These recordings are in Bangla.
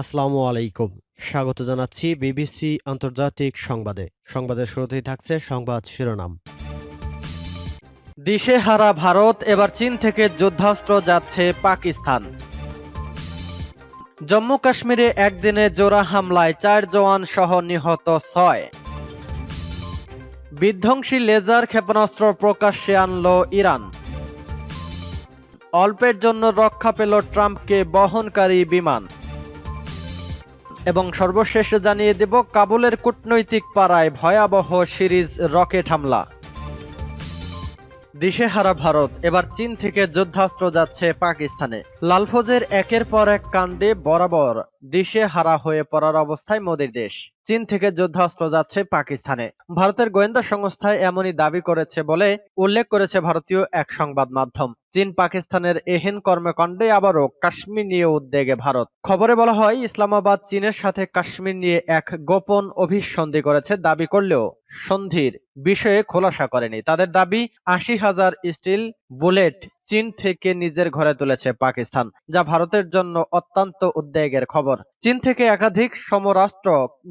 আসসালামু আলাইকুম। স্বাগত জানাচ্ছি বিবিসি আন্তর্জাতিক সংবাদে। সংবাদের শুরুতেই থাকছে সংবাদ শিরোনাম। দিশেহারা ভারত, এবার চীন থেকে যুদ্ধাস্ত্র যাচ্ছে পাকিস্তান। জম্মু কাশ্মীরে একদিনে জোড়া হামলায় চার জওয়ান সহ নিহত ছয়। বিধ্বংসী লেজার ক্ষেপণাস্ত্র প্রকাশ্যে আনল ইরান। অল্পের জন্য রক্ষা পেল ট্রাম্পকে বহনকারী বিমান। এবং সর্বশেষ জানিয়ে দেব কাবুলের কূটনৈতিক পাড়ায় ভয়াবহ সিরিজ রকেট হামলা। দিশেহারা ভারত, এবার চীন থেকে যুদ্ধাস্ত্র যাচ্ছে পাকিস্তানে। লালফজের একের পর এক কাণ্ডে বরাবর দিশে হারা হয়ে পড়ার অবস্থায় মোদীর দেশ। চীন থেকে যুদ্ধাস্ত্র যাচ্ছে পাকিস্তানে। ভারতের গোয়েন্দা সংস্থায় এমনই দাবি করেছে বলে উল্লেখ করেছে ভারতীয় এক সংবাদ মাধ্যম। চীন পাকিস্তানের এহেন কর্মকাণ্ডে আবারও কাশ্মীর নিয়ে উদ্বেগে ভারত। খবরে বলা হয়, ইসলামাবাদ চীনের সাথে কাশ্মীর নিয়ে এক গোপন অভিসন্ধি করেছে, দাবি করলেও সন্ধির বিষয়ে খোলাসা করেনি। তাদের দাবি, আশি হাজার স্টিল বুলেট চীন থেকে নিজের ঘরে তুলেছে পাকিস্তান, যা ভারতের জন্য অত্যন্ত উদ্বেগের খবর। চীন থেকে একাধিক সমরাষ্ট্র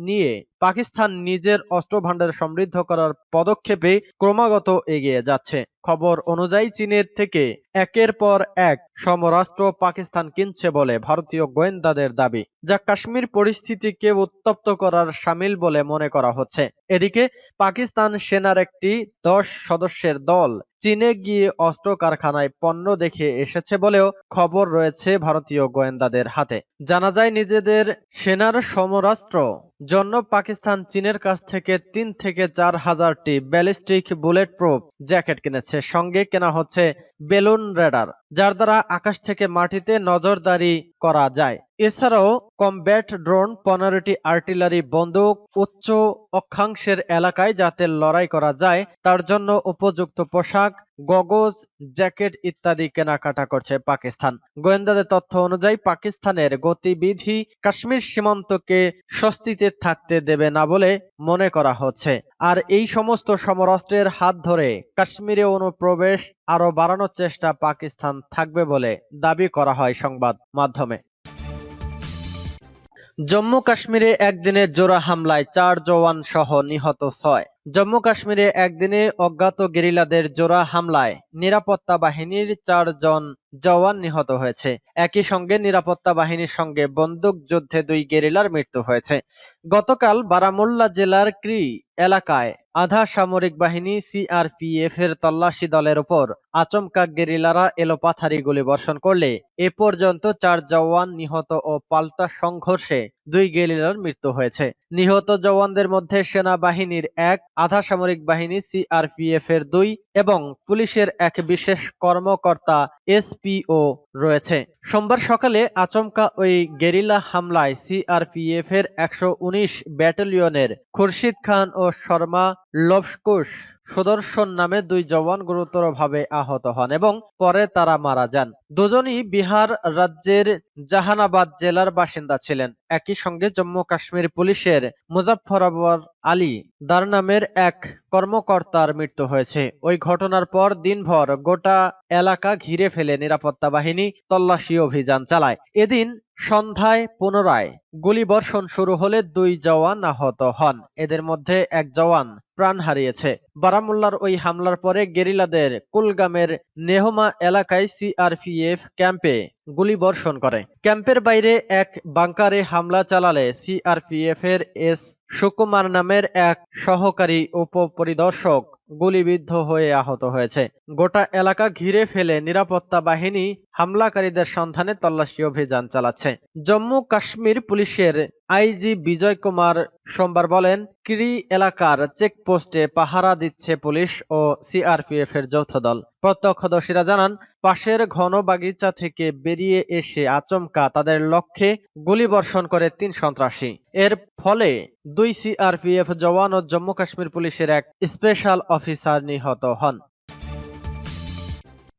নিয়ে পাকিস্তান নিজের অস্ত্র ভাণ্ডার সমৃদ্ধ করার পদক্ষেপে ক্রমাগত এগিয়ে যাচ্ছে। খবর অনুযায়ী চীনের থেকে একের পর এক সমরাষ্ট্র পাকিস্তান কিনছে বলে ভারতীয় গোয়েন্দাদের দাবি। যা কাশ্মীর পরিস্থিতিকে উত্তপ্ত করার সামিল বলে মনে করা হচ্ছে। এদিকে পাকিস্তান সেনার একটি দশ সদস্যের দল চীনে গিয়ে অস্ত্র কারখানায় পণ্য দেখে এসেছে বলেও খবর রয়েছে ভারতীয় গোয়েন্দাদের হাতে। জানা যায়, নিজেদের সেনার সমরাস্ত্র জন্য পাকিস্তান চীনের কাছ থেকে তিন থেকে চার হাজারটি ব্যালিস্টিক বুলেট প্রুফ জ্যাকেট কিনেছে। সঙ্গে কেনা হচ্ছে বেলুন রেডার যার দ্বারা আকাশ থেকে মাটিতে নজরদারি করা যায়। এছাড়াও কমব্যাট ড্রোন পনেরোটি আর্টিলারি বন্দুক উচ্চ অক্ষাংশের এলাকায় যাতে লড়াই করা যায়, তার জন্য উপযুক্ত পোশাক, গগজ, জ্যাকেট ইত্যাদি কেনাকাটা করছে পাকিস্তান। গোয়েন্দাদের তথ্য অনুযায়ী পাকিস্তানের গতিবিধি কাশ্মীর সীমান্তকে স্বস্তিতে থাকতে দেবে না বলে মনে করা হচ্ছে। আর এই সমস্ত সমরাষ্ট্রের হাত ধরে কাশ্মীরে অনুপ্রবেশ আরও বাড়ানোর চেষ্টা পাকিস্তান থাকবে বলে দাবি করা হয় সংবাদ মাধ্যমে। জম্মু কাশ্মীরে একদিনে জোড়া হামলায় চার জওয়ান সহ নিহত ছয়। জম্মু কাশ্মীরে একদিনে অজ্ঞাত গেরিলাদের জোড়া হামলায় নিরাপত্তা বাহিনীর চারজন জওয়ান নিহত হয়েছে। একই সঙ্গে নিরাপত্তা বাহিনীর সঙ্গে বন্দুক যুদ্ধে দুই গেরিলার মৃত্যু হয়েছে। গতকাল বারামুল্লা জেলার ক্রি এলাকায় আধা সামরিক বাহিনী সিআরপিএফ এর তল্লাশি দলের উপর আচমকা গেরিলারা এলোপাথারি গুলি বর্ষণ করলে এ পর্যন্ত চার জওয়ান নিহত ও পাল্টা সংঘর্ষে দুই গেরিলার মৃত্যু হয়েছে। নিহত জওয়ানদের মধ্যে সেনাবাহিনীর এক, আধা সামরিক বাহিনী সিআরপিএফ এর দুই এবং পুলিশের এক বিশেষ কর্মকর্তা এসপিও রয়েছে। সোমবার সকালে আচমকা ওই গেরিলা হামলায় সিআরপিএফ এর একশো উনিশ ব্যাটালিয়নের খুরশিদ খান ও শর্মা লস্কুশ সুদর্শন নামে দুই জওয়ান গুরুতরভাবে আহত হন এবং পরে তারা মারা যান। দুজনই বিহার রাজ্যের জাহানাবাদ জেলার বাসিন্দা ছিলেন। একই সঙ্গে জম্মু কাশ্মীর পুলিশের মুজাফফরাবাদ আলী দার নামের এক কর্মকর্তার মৃত্যু হয়েছে। ওই ঘটনার পর দিনভর গোটা এলাকা ঘিরে ফেলে নিরাপত্তা বাহিনী তল্লাশি অভিযান চালায়। এদিন সন্ধ্যায় পুনরায় গুলিবর্ষণ শুরু হলে দুই জওয়ান আহত হন। এদের মধ্যে এক জওয়ান প্রাণ হারিয়েছে। বারামুল্লার ওই হামলার পরে গেরিলাদের কুলগামের নেহমা এলাকায় সিআরপিএফ ক্যাম্পে গুলি বর্ষণ করে। ক্যাম্পের বাইরে এক বাংকারে হামলা চালালে সিআরপিএফ এর এস সুকুমার নামের এক সহকারী উপপরিদর্শক গুলিবিদ্ধ হয়ে আহত হয়েছে। গোটা এলাকা ঘিরে ফেলে নিরাপত্তা বাহিনী হামলাকারীদের সন্ধানে তল্লাশি অভিযান চালাচ্ছে। জম্মু কাশ্মীর পুলিশের আইজি বিজয় কুমার সোমবার বলেন, ক্রি এলাকার চেকপোস্টে পাহারা দিচ্ছে পুলিশ ও সিআরপিএফ এর যৌথ দল। প্রত্যক্ষদর্শীরা জানান, পাশের ঘন বাগিচা থেকে বেরিয়ে এসে আচমকা তাদের লক্ষ্যে গুলিবর্ষণ করে তিন সন্ত্রাসী। এর ফলে দুই সিআরপিএফ জওয়ান ও জম্মু কাশ্মীর পুলিশের এক স্পেশাল অফিসার নিহত হন।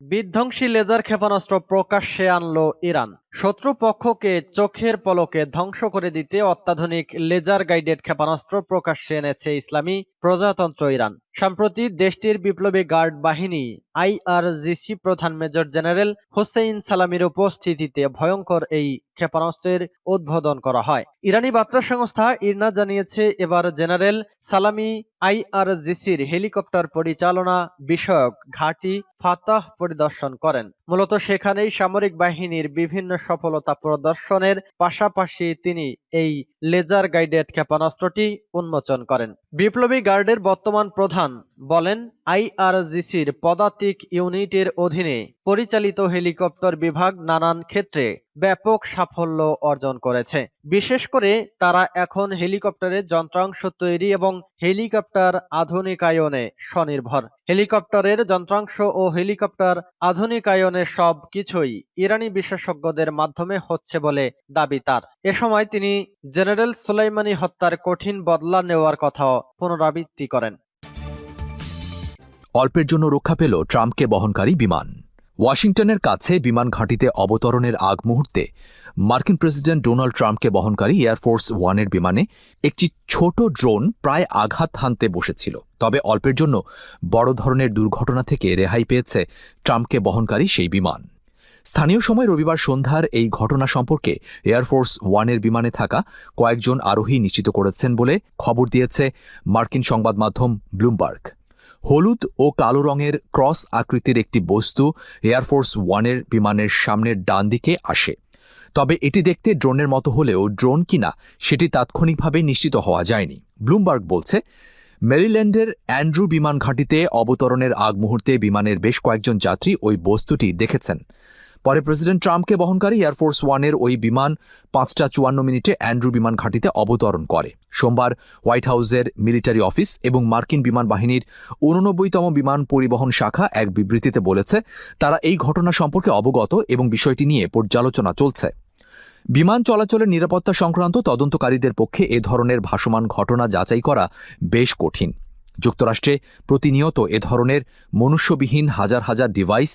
বিধ্বংসী লেজার ক্ষেপণাস্ত্র প্রকাশ্যে আনলো ইরান। শত্রুপক্ষকে চোখের পলকে ধ্বংস করে দিতে অত্যাধুনিক লেজার গাইডেড ক্ষেপণাস্ত্র প্রকাশ্যে এনেছে ইসলামী প্রজাতন্ত্র ইরান। সম্প্রতি দেশটির বিপ্লবী গার্ড বাহিনী আইআরজিসি প্রধান মেজর জেনারেল হোসেইন সালামির উপস্থিতিতে ভয়ঙ্কর এই ক্ষেপণাস্ত্রের উদ্বোধন করা হয়। ইরানি বার্তা সংস্থা ইরনা জানিয়েছে, এবার জেনারেল সালামি আইআরজিসির হেলিকপ্টার পরিচালনা বিষয়ক ঘাঁটি ফাতাহ পরিদর্শন করেন। মূলত সেখানেই সামরিক বাহিনীর বিভিন্ন সফলতা প্রদর্শনের পাশাপাশি তিনি এই লেজার গাইডেড ক্ষেপণাস্ত্রটি উন্মোচন করেন। বিপ্লবী গার্ডের বর্তমান প্রধান বলেন আইআরজিসির পদাতিক ইউনিটের অধীনে পরিচালিত হেলিকপ্টার বিভাগ নানান ক্ষেত্রে ব্যাপক সাফল্য অর্জন করেছে। বিশেষ করে তারা এখন হেলিকপ্টারের যন্ত্রাংশ তৈরি এবং হেলিকপ্টার আধুনিকায়নে স্বনির্ভর। হেলিকপ্টারের যন্ত্রাংশ ও হেলিকপ্টার আধুনিকায়নে সব কিছুই ইরানি বিশেষজ্ঞদের মাধ্যমে হচ্ছে বলে দাবি তার। এ সময় তিনি জেনারেল সুলাইমানি হত্যার কঠিন বদলা নেওয়ার কথাও পুনরাবৃত্তি করেন। অল্পের জন্য রক্ষা পেল ট্রাম্পকে বহনকারী বিমান। ওয়াশিংটনের কাছে বিমান ঘাঁটিতে অবতরণের আগ মুহূর্তে মার্কিন প্রেসিডেন্ট ডোনাল্ড ট্রাম্পকে বহনকারী এয়ারফোর্স ওয়ানের বিমানে একটি ছোট ড্রোন প্রায় আঘাত হানতে বসেছিল। তবে অল্পের জন্য বড় ধরনের দুর্ঘটনা থেকে রেহাই পেয়েছে ট্রাম্পকে বহনকারী সেই বিমান। স্থানীয় সময় রবিবার সন্ধ্যার এই ঘটনা সম্পর্কে এয়ারফোর্স ওয়ানের বিমানে থাকা কয়েকজন আরোহী নিশ্চিত করেছেন বলে খবর দিয়েছে মার্কিন সংবাদ মাধ্যম ব্লুমবার্গ। হলুদ ও কালো রঙের ক্রস আকৃতির একটি বস্তু এয়ারফোর্স ওয়ানের বিমানের সামনের ডান দিকে আসে। তবে এটি দেখতে ড্রোনের মতো হলেও ড্রোন কিনা সেটি তাৎক্ষণিকভাবে নিশ্চিত হওয়া যায়নি। ব্লুমবার্গ বলছে, মেরিল্যান্ডের অ্যান্ড্রু বিমান ঘাঁটিতে অবতরণের আগ মুহূর্তে বিমানের বেশ কয়েকজন যাত্রী ওই বস্তুটি দেখেছেন। পরে প্রেসিডেন্ট ট্রাম্পকে বহনকারী এয়ারফোর্স ওয়ানের ওই বিমান পাঁচটা চুয়ান্ন মিনিটে অ্যান্ড্রু বিমান ঘাঁটিতে অবতরণ করে। সোমবার হোয়াইট হাউসের মিলিটারি অফিস এবং মার্কিন বিমান বাহিনীর উননব্বইতম বিমান পরিবহন শাখা এক বিবৃতিতে বলেছে, তারা এই ঘটনা সম্পর্কে অবগত এবং বিষয়টি নিয়ে পর্যালোচনা চলছে। বিমান চলাচলের নিরাপত্তা সংক্রান্ত তদন্তকারীদের পক্ষে এ ধরনের ভাসমান ঘটনা যাচাই করা বেশ কঠিন। যুক্তরাষ্ট্রে প্রতিনিয়ত এ ধরনের মনুষ্যবিহীন হাজার হাজার ডিভাইস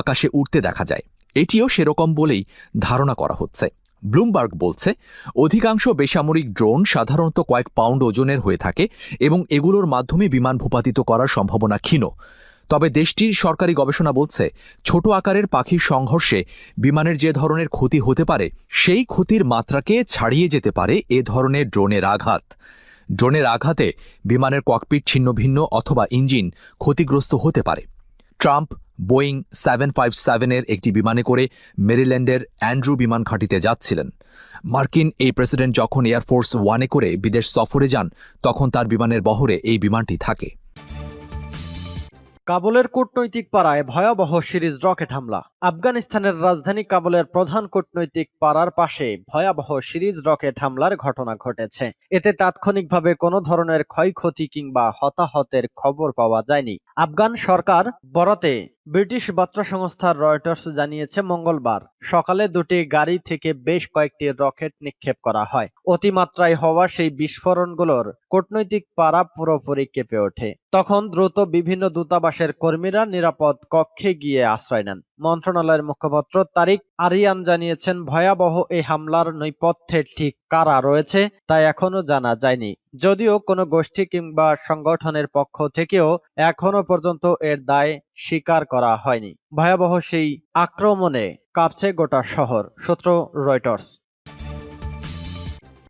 আকাশে উঠতে দেখা যায়। এটিও সেরকম বলেই ধারণা করা হচ্ছে। ব্লুমবার্গ বলছে, অধিকাংশ বেসামরিক ড্রোন সাধারণত কয়েক পাউন্ড ওজনের হয়ে থাকে এবং এগুলোর মাধ্যমে বিমান ভূপাতিত করার সম্ভাবনা ক্ষীণ। তবে দেশটির সরকারি গবেষণা বলছে, ছোট আকারের পাখির সংঘর্ষে বিমানের যে ধরনের ক্ষতি হতে পারে, সেই ক্ষতির মাত্রাকে ছাড়িয়ে যেতে পারে এ ধরনের ড্রোনের আঘাত। ড্রোনের আঘাতে বিমানের ককপিট ছিন্নভিন্ন অথবা ইঞ্জিন ক্ষতিগ্রস্ত হতে পারে। ট্রাম্প বোয়িং সেভেন ফাইভ সেভেনের একটি বিমানে করে মেরিল্যান্ডের অ্যান্ড্রু বিমান ঘাঁটিতে যাচ্ছিলেন। মার্কিন এই প্রেসিডেন্ট যখন এয়ারফোর্স ওয়ানে করে বিদেশ সফরে যান, তখন তার বিমানের বহরে এই বিমানটি থাকে। কাবুলের কূটনৈতিক পাড়ায় ভয়াবহ সিরিজ রকেট হামলা। আফগানিস্তানের রাজধানী কাবুলের প্রধান কূটনৈতিক পাড়ার পাশে ভয়াবহ সিরিজ রকেট হামলার ঘটনা ঘটেছে। এতে তাৎক্ষণিকভাবে কোনো ধরনের ক্ষয়ক্ষতি কিংবা হতাহতের খবর পাওয়া যায়নি। আফগান সরকার বরাতে ব্রিটিশ বার্তা সংস্থা রয়টার্স জানিয়েছে, মঙ্গলবার সকালে দুটি গাড়ি থেকে বেশ কয়েকটি রকেট নিক্ষেপ করা হয়। অতিমাত্রায় হওয়া সেই বিস্ফোরণগুলোর কূটনৈতিক পাড়া পুরোপুরি কেঁপে ওঠে। তখন দ্রুত বিভিন্ন দূতাবাসের কর্মীরা নিরাপদ কক্ষে গিয়ে আশ্রয় নেন। মন্ত্রণালয়ের মুখপাত্র তারিক আরিয়ান জানিয়েছেন, ভয়াবহ এই হামলার নৈপথ্যে ঠিক কারা রয়েছে তা এখনও জানা যায়নি। যদিও কোনো গোষ্ঠী কিংবা সংগঠনের পক্ষ থেকেও এখনও পর্যন্ত এর দায় স্বীকার করা হয়নি। ভয়াবহ সেই আক্রমণে কাঁপছে গোটা শহর, সূত্র রয়টার্স।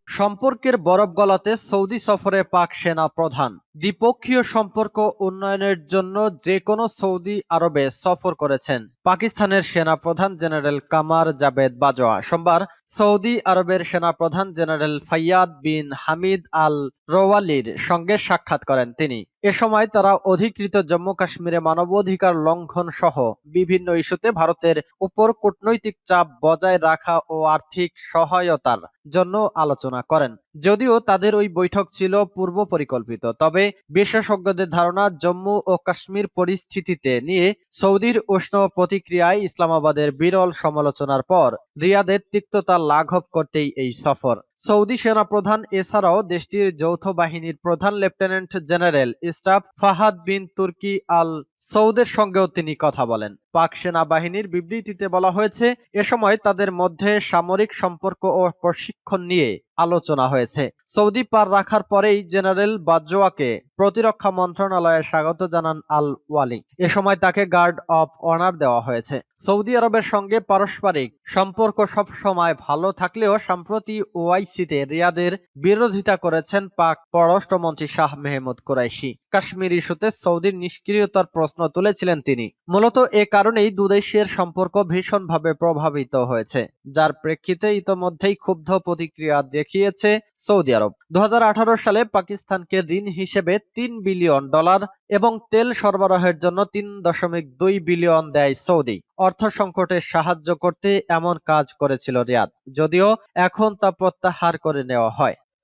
সম্পর্কের বরফ গলাতে সৌদি সফরে পাক সেনা প্রধান দ্বিপক্ষীয় সম্পর্ক উন্নয়নের জন্য যে কোনো সৌদি আরবে সফর করেছেন। পাকিস্তানের সেনা প্রধান জেনারেল কামার জাবেদ বাজোয়া সোমবার সৌদি আরবের সেনা প্রধান জেনারেল ফাইয়াদ বিন হামিদ আল রোয়ালির সঙ্গে সাক্ষাৎ করেন তিনি। এ সময় তারা অধিকৃত জম্মু কাশ্মীরে মানবাধিকার লঙ্ঘন সহ বিভিন্ন ইস্যুতে ভারতের উপর কূটনৈতিক চাপ বজায় রাখা ও আর্থিক সহায়তার জন্য আলোচনা করেন। যদিও তাদের ওই বৈঠক ছিল পূর্ব পরিকল্পিত তবে বিশেষজ্ঞদের ধারণা জম্মু ও কাশ্মীর পরিস্থিতিতে নিয়ে সৌদির উষ্ণ প্রতিক্রিয়ায় ইসলামাবাদের বিরল সমালোচনার পর রিয়াদের তিক্ততা লাঘব করতেই এই সফর। সৌদি সেনাপ্রধান এছাড়াও দেশটির যৌথ বাহিনীর প্রধান lieutenant general staff Fahad bin Turki al সৌদের সঙ্গেও তিনি কথা বলেন। পাক সেনাবাহিনীর বিবৃতিতে বলা হয়েছে, এ সময় তাদের মধ্যে সামরিক সম্পর্ক ও প্রশিক্ষণ নিয়ে আলোচনা হয়েছে। সৌদি পার রাখার পরেই জেনারেল বাজওয়াকে প্রতিরক্ষা মন্ত্রণালয়ে স্বাগত জানান আল ওয়ালি এ সময় তাকে গার্ড অফ অনার দেওয়া হয়েছে। সৌদি আরবের সঙ্গে পারস্পরিক সম্পর্ক সব সময় ভালো থাকলেও সম্প্রতি ওআইসিতে রিয়াদের বিরোধিতা করেছেন পাক পররাষ্ট্রমন্ত্রী শাহ মেহমুদ কুরাইশি। কাশ্মীর ইস্যুতে সৌদির নিষ্ক্রিয়তার প্রশ্ন তুলেছিলেন তিনি। মূলত এ কারণেই দুদেশের সম্পর্ক ভীষণভাবে প্রভাবিত হয়েছে। যার প্রেক্ষিতে ইতোমধ্যেই ক্ষুব্ধ প্রতিক্রিয়া দেখিয়েছে সৌদি আরব। দু সালে পাকিস্তানকে ঋণ হিসেবে তিন বিলিয়ন ডলার এবং তেল সরবরাহের জন্য তিন দশমিক দুই বিলিয়ন দেয় সৌদি। অর্থ সংকটে সাহায্য করতে এমন কাজ করেছিল রিয়াদ, যদিও এখন তা প্রত্যাহার করে নেওয়া হয়।